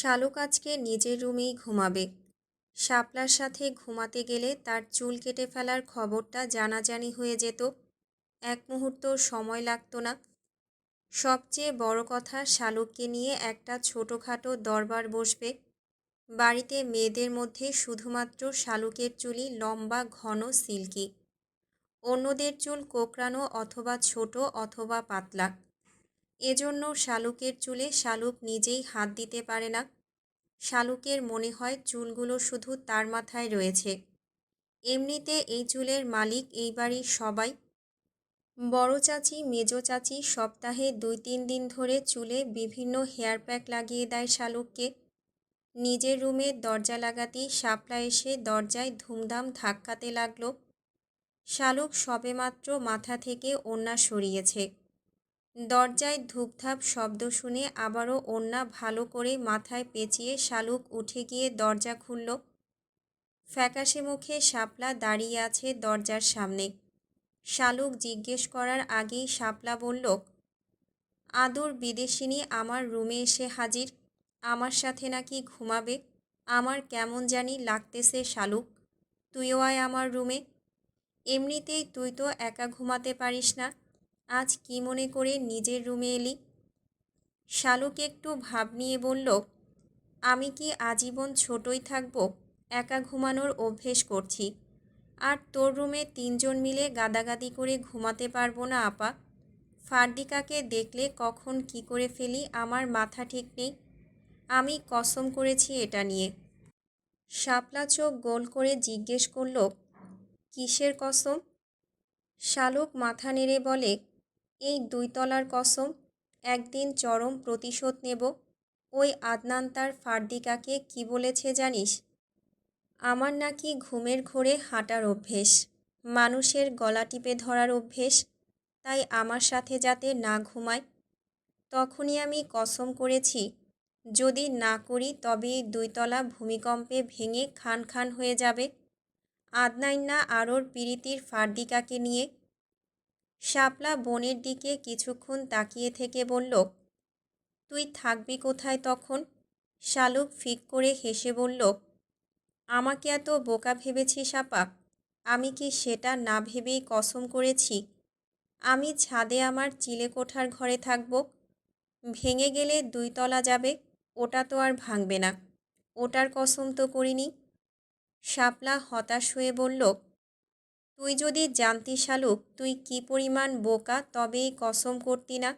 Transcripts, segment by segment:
শালুক আজকে নিজের রুমেই ঘুমাবে। শাপলার সাথে ঘুমাতে গেলে তার চুল কেটে ফেলার খবরটা জানাজানি হয়ে যেত। এক মুহূর্ত সময় লাগতো না। সবচেয়ে বড় কথা, শালুককে নিয়ে একটা ছোটোখাটো দরবার বসবে। বাড়িতে মেয়েদের মধ্যে শুধুমাত্র শালুকের চুলই লম্বা, ঘন, সিল্কি। অন্যদের চুল কোকড়ানো অথবা ছোট অথবা পাতলা। এজন্য শালুকের চুলে শালুক নিজেই হাত দিতে পারে না। শালুকের মনে হয় চুলগুলো শুধু তার মাথায় রয়েছে। এমনিতে এই চুলের মালিক এই বাড়ির সবাই। বড় চাচি, মেজো চাচি সপ্তাহে দুই তিন দিন ধরে চুলে বিভিন্ন হেয়ার প্যাক লাগিয়ে দেয় শালুককে। নিজের রুমে দরজা লাগাতেই শাপলা এসে দরজায় ধুমধাম ধাক্কাতে লাগল। শালুক সবেমাত্র মাথা থেকে ওন্না সরিয়েছে। দরজায় ধূপধাপ শব্দ শুনে আবারও ওন্না ভালো করে মাথায় পেঁচিয়ে শালুক উঠে গিয়ে দরজা খুলল। ফ্যাকাশে মুখে শাপলা দাঁড়িয়ে আছে দরজার সামনে। শালুক জিজ্ঞেস করার আগেই শাপলা বলল, আদর বিদেশিনী আমার রুমে এসে হাজির। আমার সাথে নাকি ঘুমাবে। আমার কেমন জানি লাগতেছে শালুক। তুইও আয় আমার রুমে। এমনিতেই তুই তো একা ঘুমাতে পারিস না। আজ কি মনে করে নিজের রুমে এলি? শালুক একটু ভাব নিয়ে বলল, আমি কি আজীবন ছোটই থাকব? একা ঘুমানোর অভ্যেস করছি। আর তোর রুমে তিনজন মিলে গাদাগাদি করে ঘুমাতে পারব না, আপা। ফার্দিকাকে দেখলে কখন কি করে ফেলি আমার মাথা ঠিক নেই। আমি কসম করেছি এটা নিয়ে। শাপলা চোখ গোল করে জিজ্ঞেস করল, কিসের কসম? শালুক মাথা নেড়ে বলে এই দুইতলার কসম, একদিন চরম প্রতিশোধ নেব। ওই আদনান তার ফার্দিকাকে কি বলেছে জানিস? আমার নাকি ঘুমের ঘোরে হাঁটার অভ্যেস, মানুষের গলা টিপে ধরার অভ্যেস, তাই আমার সাথে যাতে না ঘুমায়। তখনই আমি কসম করেছি, যদি না করি তবে দুইতলা ভূমিকম্পে ভেঙে খান খান হয়ে যাবে। আদনাইন না আরোর পিরিতির ফার্দিকাকে নিয়ে শাপলা বনের দিকে কিছুক্ষণ তাকিয়ে থেকে বলল, তুই থাকবি কোথায় তখন? শালুক ফিক করে হেসে বলল, আমাকে এত বোকা ভেবেছি সাপা আমি কি সেটা না ভেবেই কসম করেছি? আমি ছাদে আমার চিলে কোঠার ঘরে থাকব। ভেঙে গেলে দুই তলা যাবে, ওটা তো আর ভাঙবে না। ওটার কসম তো করিনি। শাপলা হতাশ হয়ে বলল তুই যদি জানতি শালুক, তুই কি পরিমাণ বোকা, তবেই কসম করতি না?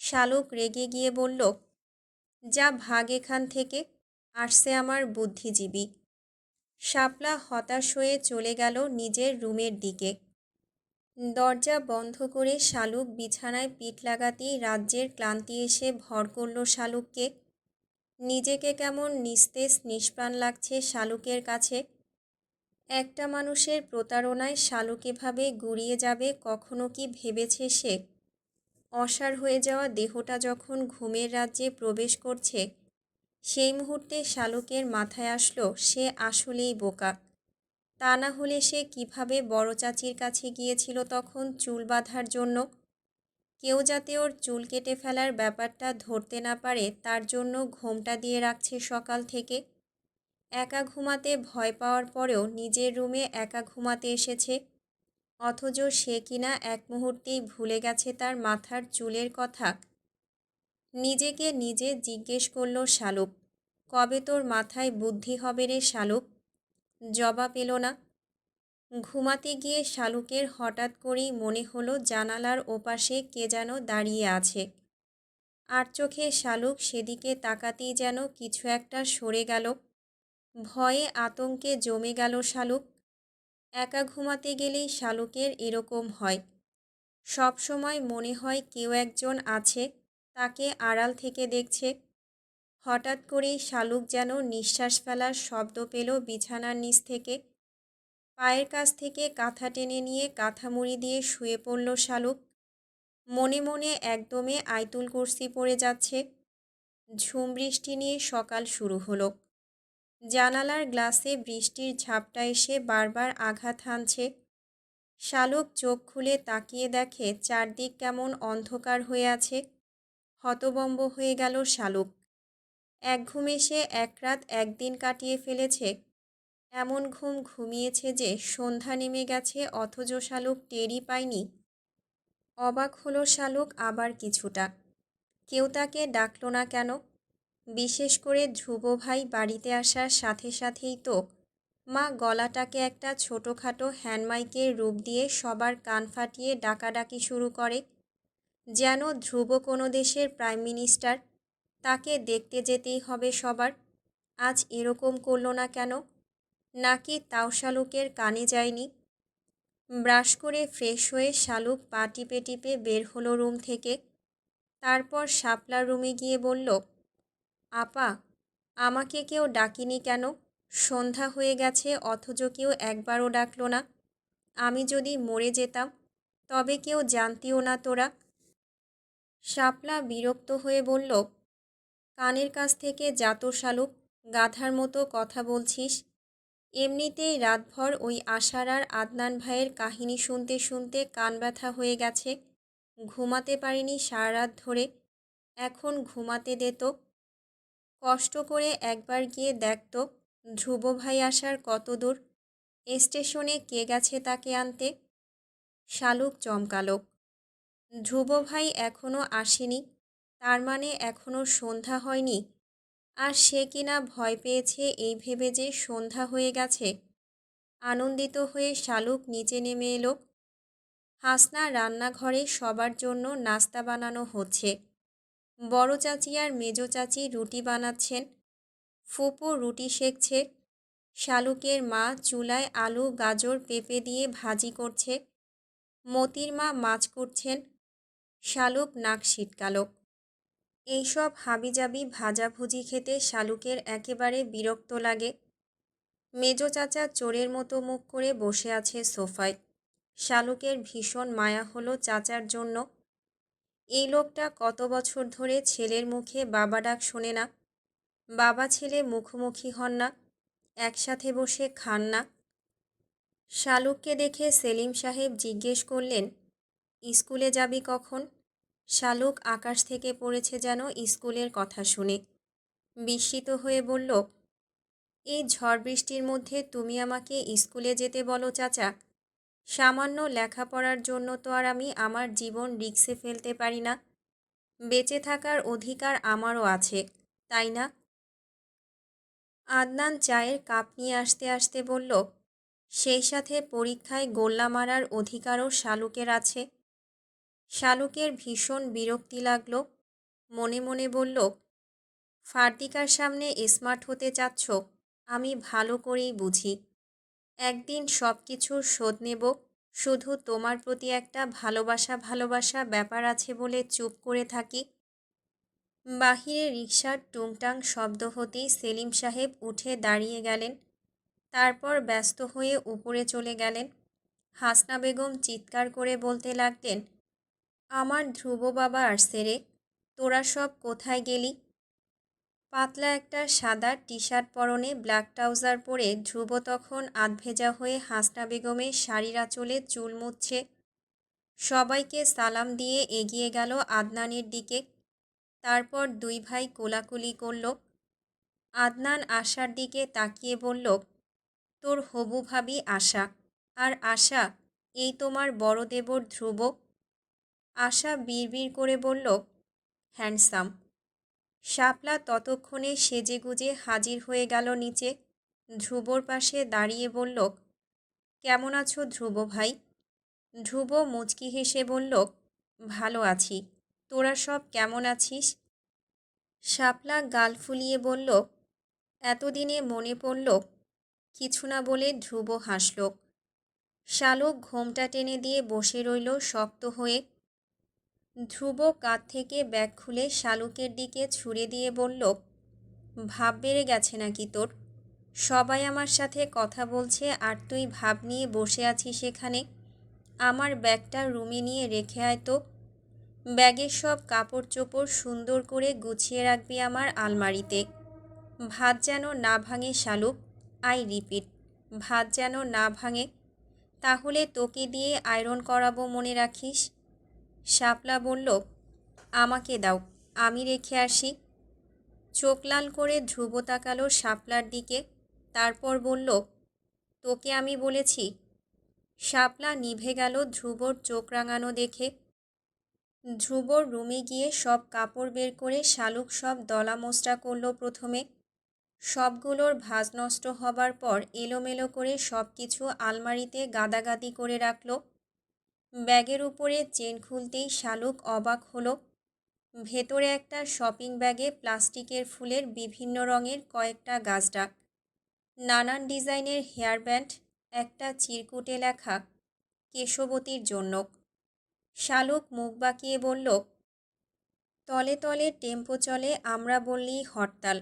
শালুক রেগে গিয়ে বলল, যা ভাগ এখান থেকে, আসছে আমার বুদ্ধিজীবী। শাপলা হতাশ হয়ে চলে গেল নিজের রুমের দিকে। দরজা বন্ধ করে শালুক বিছানায় পিঠ লাগাতেই রাজ্যের ক্লান্তি এসে ভর করল শালুককে। নিজেকে কেমন নিস্তেজ, নিষ্প্রাণ লাগছে শালুকের কাছে। একটা মানুষের প্রতারণায় শালুক এভাবে গুড়িয়ে যাবে কখনো কি ভেবেছে সে? অসার হয়ে যাওয়া দেহটা যখন ঘুমের রাজ্যে প্রবেশ করছে, সেই মুহূর্তে শালুকের মাথায় আসলো, সে আসলেই বোকা। তা না হলে সে কীভাবে বড় চাচির কাছে গিয়েছিল তখন চুল বাঁধার জন্য? কেউ যাতে ওর চুল কেটে ফেলার ব্যাপারটা ধরতে না পারে, তার জন্য ঘোমটা দিয়ে রাখছে সকাল থেকে। একা ঘুমাতে ভয় পাওয়ার পরেও নিজের রুমে একা ঘুমাতে এসেছে। অথচ সে কিনা এক মুহূর্তেই ভুলে গেছে তার মাথার চুলের কথা। নিজেকে নিজে জিজ্ঞেস করল, শালুক, কবে তোর মাথায় বুদ্ধি হবে রে শালুক? জবাব এলো না। ঘুমাতে গিয়ে শালুকের হঠাৎ করেই মনে হলো জানালার ওপাশে কে যেন দাঁড়িয়ে আছে। আর চোখে শালুক সেদিকে তাকাতেই যেন কিছু একটা সরে গেল। ভয়ে আতঙ্কে জমে গেল শালুক। একা ঘুমাতে গেলেই শালুকের এরকম হয়। সব সময় মনে হয় কেউ একজন আছে, তাকে আড়াল থেকে দেখছে। হঠাৎ করেই শালুক যেন নিঃশ্বাস ফেলার শব্দ পেল বিছানার নিচ থেকে। পায়ের কাছ থেকে কাঁথা টেনে নিয়ে কাঁথা মুড়ি দিয়ে শুয়ে পড়ল শালুক। মনে মনে একদমে আইতুল কুর্সি পড়ে যাচ্ছে। ঝুম বৃষ্টি নিয়ে সকাল শুরু হলো। জানালার গ্লাসে বৃষ্টির ঝাপটা এসে বারবার আঘাত হানছে। শালুক চোখ খুলে তাকিয়ে দেখে চারদিক কেমন অন্ধকার হয়ে আছে। হতবম্ব হয়ে গেল শালুক। এক ঘুমে সে এক রাত একদিন কাটিয়ে ফেলেছে। এমন ঘুম ঘুমিয়েছে যে সন্ধ্যা নেমে গেছে অথচ শালুক টেরই পায়নি। অবাক হলো শালুক আবার কিছুটা। কেউ তাকে ডাকল না কেন? বিশেষ করে ধ্রুব ভাই বাড়িতে আসার সাথে সাথেই তো মা গলাটাকে একটা ছোটোখাটো হ্যান্ডমাইকের রূপ দিয়ে সবার কান ফাটিয়ে ডাকাডাকি শুরু করে। যেন ধ্রুব কোনো দেশের প্রাইম মিনিস্টার, তাকে দেখতে যেতেই হবে সবার। আজ এরকম করল না কেন? নাকি তাও শালুকের কানে যায়নি? ব্রাশ করে ফ্রেশ হয়ে শালুক পা টিপে টিপে বের হলো রুম থেকে। তারপর শাপলার রুমে গিয়ে বলল আপা, আমাকে কেউ ডাকিনি কেন? সন্ধ্যা হয়ে গেছে, অথচ কেউ একবারও ডাকলো না। আমি যদি মরে যেতাম, তবে কেউ জানতিও না তোরা। শাপলা বিরক্ত হয়ে বলল, কানের কাছ থেকে জাতো শালুক, গাধার মতো কথা বলছিস। এমনিতেই রাতভর ওই আশার আর আদনান ভাইয়ের কাহিনী শুনতে শুনতে কান ব্যথা হয়ে গেছে। ঘুমাতে পারিনি সারা রাত ধরে। এখন ঘুমাতে দে তো। কষ্ট করে একবার গিয়ে দেখতো ধ্রুব ভাই আসার কত দূর? স্টেশনে কে গেছে তাকে আনতে? শালুক চমকালো। ধ্রুব ভাই এখনও আসেনি, তার মানে এখনও সন্ধ্যা হয়নি। আর সে কিনা ভয় পেয়েছে এই ভেবে যে সন্ধ্যা হয়ে গেছে? আনন্দিত হয়ে শালুক নিচে নেমে এলো। হাসনা রান্নাঘরে সবার জন্য নাস্তা বানানো হচ্ছে। বড় চাচি আর মেজো চাচি রুটি বানাচ্ছেন। ফুপু রুটি সেকছে শালুকের মা চুলায় আলু, গাজর পেঁপে দিয়ে ভাজি করছে। মতির মা মাছ করছেন শালুক নাক ছিটকালো এইসব হাবিজাবি ভাজাভুজি খেতে শালুকের একেবারে বিরক্ত লাগে। মেজো চাচা চোরের মতো মুখ করে বসে আছে সোফায়। শালুকের ভীষণ মায়া হলো চাচার জন্য। এই লোকটা কত বছর ধরে ছেলের মুখে বাবা ডাক শোনে না। বাবা ছেলে মুখোমুখি হন না, একসাথে বসে খান না। শালুককে দেখে সেলিম সাহেব জিজ্ঞেস করলেন, স্কুলে যাবি কখন? শালুক আকাশ থেকে পড়েছে যেন স্কুলের কথা শুনে। বিস্মিত হয়ে বলল, এই ঝড় বৃষ্টির মধ্যে তুমি আমাকে স্কুলে যেতে বলো, চাচা। সামান্য লেখাপড়ার জন্য তো আর আমি আমার জীবন রিক্সে ফেলতে পারি না। বেঁচে থাকার অধিকার আমারও আছে, তাই না? আদনান চায়ের কাপ নিয়ে আসতে আসতে বলল, সেই সাথে পরীক্ষায় গোল্লা মারার অধিকারও শালুকের আছে। শালুকের ভীষণ বিরক্তি লাগল, মনে মনে বলল, ফার্দিকার সামনে স্মার্ট হতে চাচ্ছ, আমি ভালো করেই বুঝি। একদিন সব কিছুর শোধ নেব। শুধু তোমার প্রতি একটা ভালোবাসা ভালোবাসা ব্যাপার আছে বলে চুপ করে থাকি। বাহিরে রিক্সার টুংটাং শব্দ হতেই সেলিম সাহেব উঠে দাঁড়িয়ে গেলেন। তারপর ব্যস্ত হয়ে উপরে চলে গেলেন। হাসনা বেগম চিৎকার করে বলতে লাগলেন, আমার ধ্রুব বাবা আর সেরে, তোরা সব কোথায় গেলি? পাতলা একটা সাদা টি শার্ট পরনে ব্ল্যাক ট্রাউজার পরে ধ্রুব তখন আধভেজা হয়ে হাসনা বেগমের শাড়ির আঁচলে চুল মুচ্ছে সবাইকে সালাম দিয়ে এগিয়ে গেল আদনানের দিকে। তারপর দুই ভাই কোলাকুলি করল। আদনান আশার দিকে তাকিয়ে বলল, তোর হবু ভাবি আশা। আর আশা, এই তোমার বড় দেবর ধ্রুব? আশা বিড়বিড় করে বলল, হ্যান্ডসাম। শাপলা ততক্ষণে সেজে গুজে হাজির হয়ে গেল নিচে। ধ্রুবর পাশে দাঁড়িয়ে বলল, কেমন আছো ধ্রুব ভাই? ধ্রুব মুচকি হেসে বলল, ভালো আছি। তোরা সব কেমন আছিস? শাপলা গাল ফুলিয়ে বলল, এতদিনে মনে পড়ল, কিছু না বলে ধ্রুব হাসল। শালক ঘোমটা টেনে দিয়ে বসে রইল শক্ত হয়ে। ধ্রুব কাঁধ থেকে ব্যাগ খুলে শালুকের দিকে ছুঁড়ে দিয়ে বলল, ভাব বেড়ে গেছে নাকি তোর? সবাই আমার সাথে কথা বলছে আর তুই ভাব নিয়ে বসে আছিস সেখানে আমার ব্যাগটা রুমে নিয়ে রেখে আয় তো। ব্যাগের সব কাপড় চোপড় সুন্দর করে গুছিয়ে রাখবি আমার আলমারিতে। ভাত যেন না ভাঙে শালুক, আই রিপিট, ভাত যেন না ভাঙে, তাহলে তোকে দিয়ে আয়রন করাবো মনে রাখিস? শাপলা বলল, আমাকে দাও, আমি রেখে আসি। চোখ লাল করে ধ্রুব তাকালো শাপলার দিকে, তারপর বলল, তোকে আমি বলেছি। শাপলা নিভে গেল ধ্রুবর চোখ রাঙানো দেখে। ধ্রুবর রুমে গিয়ে সব কাপড় বের করে শালুক সব দলা মোচড়া করল প্রথমে। সবগুলোর ভাজ নষ্ট হবার পর এলোমেলো করে সব কিছু আলমারিতে গাদাগাদি করে রাখল। ব্যাগের উপরে চেন খুলতেই শালুক অবাক হলো। ভেতরে একটা শপিং ব্যাগে প্লাস্টিকের ফুলের বিভিন্ন রঙের কয়েকটা গাছডাক নানান ডিজাইনের হেয়ার ব্যান্ড, একটা চিরকুটে লেখা, কেশবতীর জন্য। শালুক মুখ বাঁকিয়ে বলল, তলে তলে টেম্পো চলে, আমরা বললেই হরতাল।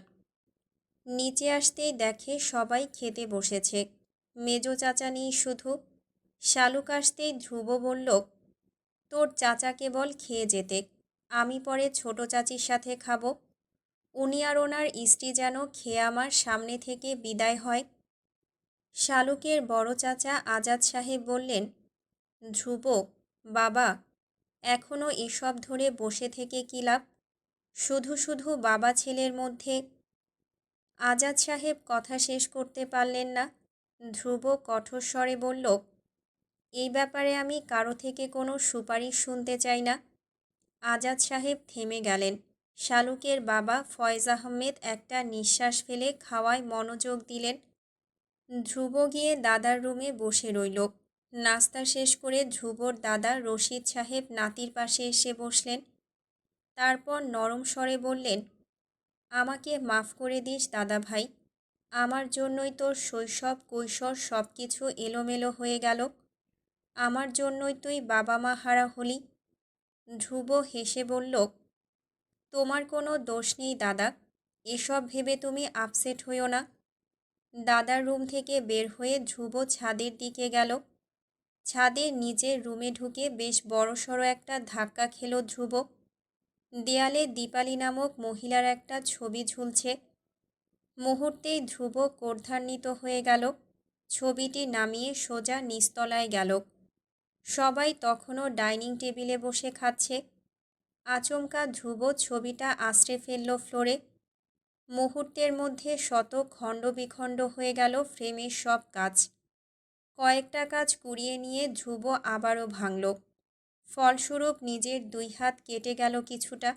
নিচে আসতেই দেখে সবাই খেতে বসেছে। মেজো চাচা নেই শুধু। শালুক আসতেই ধ্রুব বলল, তোর চাচাকে বল খেয়ে যেতে, আমি পরে ছোট চাচির সাথে খাব। উনি আর ওনার স্ত্রী যেন খেয়ে আমার সামনে থেকে বিদায় হয়। শালুকের বড় চাচা আজাদ সাহেব বললেন, ধ্রুব, বাবা এখনও এসব ধরে বসে থেকে কি লাভ? শুধু শুধু বাবা ছেলের মধ্যে আজাদ সাহেব কথা শেষ করতে পারলেন না। ধ্রুব কঠোর স্বরে বলল এই ব্যাপারে আমি কারও থেকে কোনো সুপারিশ শুনতে চাই না। আজাদ সাহেব থেমে গেলেন। শালুকের বাবা ফয়েজ আহমেদ একটা নিঃশ্বাস ফেলে খাওয়ায় মনোযোগ দিলেন। ধ্রুব গিয়ে দাদার রুমে বসে রইল। নাস্তা শেষ করে ধ্রুবর দাদা রশিদ সাহেব নাতির পাশে এসে বসলেন। তারপর নরম স্বরে বললেন, আমাকে মাফ করে দিস দাদা ভাই। আমার জন্যই তোর শৈশব, কৈশোর সব কিছু এলোমেলো হয়ে গেল। আমার জন্যই তুই বাবা মা হারা হলি? ধ্রুব হেসে বলল, তোমার কোনো দোষ নেই দাদা, এসব ভেবে তুমি আপসেট হইও না। দাদার রুম থেকে বের হয়ে ধ্রুব ছাদের দিকে গেল। ছাদে নিজের রুমে ঢুকে বেশ বড়সড় একটা ধাক্কা খেল ধ্রুব। দেয়ালে দীপালি নামক মহিলার একটা ছবি ঝুলছে। মুহূর্তেই ধ্রুব কোর্ধান্বিত হয়ে গেল। ছবিটি নামিয়ে সোজা নিস্তলায় গেল। সবাই তখনও ডাইনিং টেবিলে বসে খাচ্ছে। আচমকা ধ্রুব ছবিটা আশ্রে ফেলল ফ্লোরে। মুহূর্তের মধ্যে শত খণ্ড বিখণ্ড হয়ে গেল ফ্রেমের সব কাজ। কয়েকটা কাজ কুড়িয়ে নিয়ে ধ্রুব আবারও ভাঙল। ফলস্বরূপ নিজের দুই হাত কেটে গেল কিছুটা।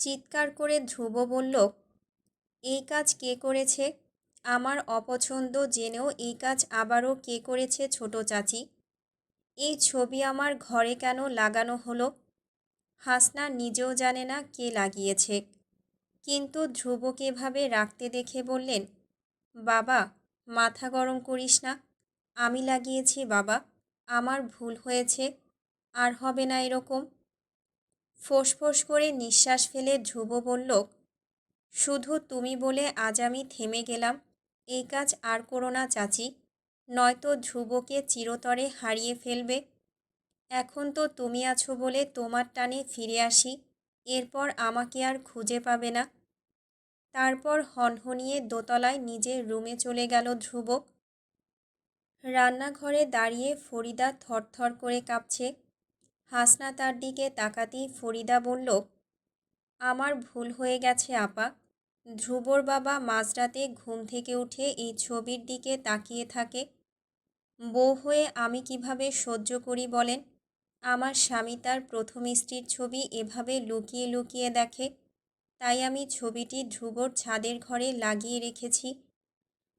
চিৎকার করে ধ্রুব বলল, এই কাজ কে করেছে? আমার অপছন্দ জেনেও এই কাজ আবারও কে করেছে ছোট চাচি? এই ছবি আমার ঘরে কেন লাগানো হলো? হাসনা নিজেও জানে না কে লাগিয়েছে। কিন্তু ধ্রুবকে ভাবে রাখতে দেখে বললেন, বাবা, মাথা গরম করিস না। আমি লাগিয়েছি, বাবা। আমার ভুল হয়েছে। আর হবে না এরকম। ফোঁস করে নিঃশ্বাস ফেলে ধ্রুব বলল, শুধু তুমি বলে আজ আমি থেমে গেলাম। এই কাজ আর করো না, চাচি। নয়তো ধ্রুবকে চিরতরে হারিয়ে ফেলবে। এখন তো তুমি আছো বলে তোমার টানে ফিরে আসি, এরপর আমাকে আর খুঁজে পাবে না। তারপর হনহনিয়ে দোতলায় নিজের রুমে চলে গেল ধ্রুব। রান্নাঘরে দাঁড়িয়ে ফরিদা থরথর করে কাঁপছে। হাসনা তার দিকে তাকাতেই ফরিদা বলল, আমার ভুল হয়ে গেছে, আপা। ধ্রুবর বাবা মাঝরাতে ঘুম থেকে উঠে এই ছবির দিকে তাকিয়ে থাকে। বউ হয়ে আমি কীভাবে সহ্য করি বলেন? আমার স্বামী তার প্রথম স্ত্রীর ছবি এভাবে লুকিয়ে লুকিয়ে দেখে, তাই আমি ছবিটি ধ্রুবর ছাদের ঘরে লাগিয়ে রেখেছি।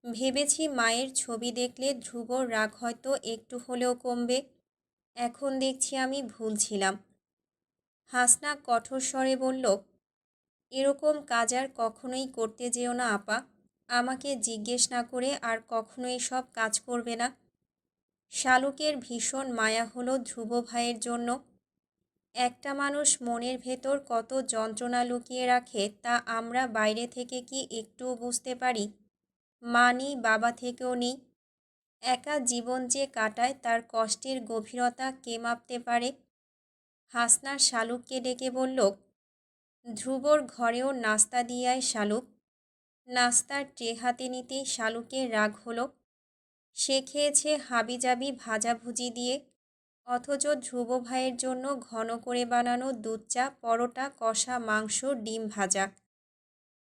ভেবেছি মায়ের ছবি দেখলে ধ্রুবর রাগ হয়তো একটু হলেও কমবে। এখন দেখছি আমি ভুল ছিলাম। হাসনা কঠোর স্বরে বলল, এরকম কাজ আর কখনোই করতে যেও না আপা। আমাকে জিজ্ঞেস না করে আর কখনো এসব কাজ করবে না। শালুকের ভীষণ মায়া হলো ধ্রুব ভাইয়ের জন্য। একটা মানুষ মনের ভেতর কত যন্ত্রণা লুকিয়ে রাখে তা আমরা বাইরে থেকে কি একটুও বুঝতে পারি? মা নেই, বাবা থেকেও নেই। একা জীবন যে কাটায় তার কষ্টের গভীরতা কে মাপতে পারে? হাসনার শালুককে ডেকে বলল, ধ্রুবর ঘরেও নাস্তা দিয়ায় শালুক। নাস্তার ট্রে হাতে নিতেই শালুকের রাগ হলো। সে খেয়েছে হাবিজাবি ভাজাভুজি দিয়ে, অথচ ধ্রুব ভাইয়ের জন্য ঘন করে বানানো দুধ চা, পরোটা, কষা, মাংস, ডিম ভাজা।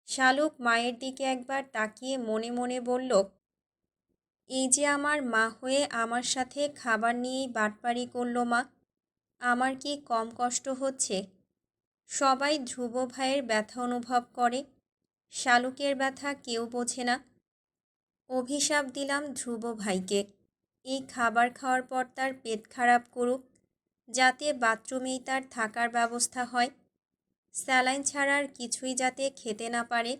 শালুক মায়ের দিকে একবার তাকিয়ে মনে মনে বলল, এই যে আমার মা হয়ে আমার সাথে খাবার নিয়েই বাটপারি করল মা, আমার কি কম কষ্ট হচ্ছে? সবাই ধ্রুব ভাইয়ের ব্যথা অনুভব করে, শালুকের ব্যথা কেউ বোঝে না। অভিশাপ দিলাম ধ্রুব ভাইকে। এই খাবার খাওয়ার পর তার পেট খারাপ করুক, যাতে বাথরুমেই তার থাকার ব্যবস্থা হয়। স্যালাইন ছাড়ার কিছুই যাতে খেতে না পারে।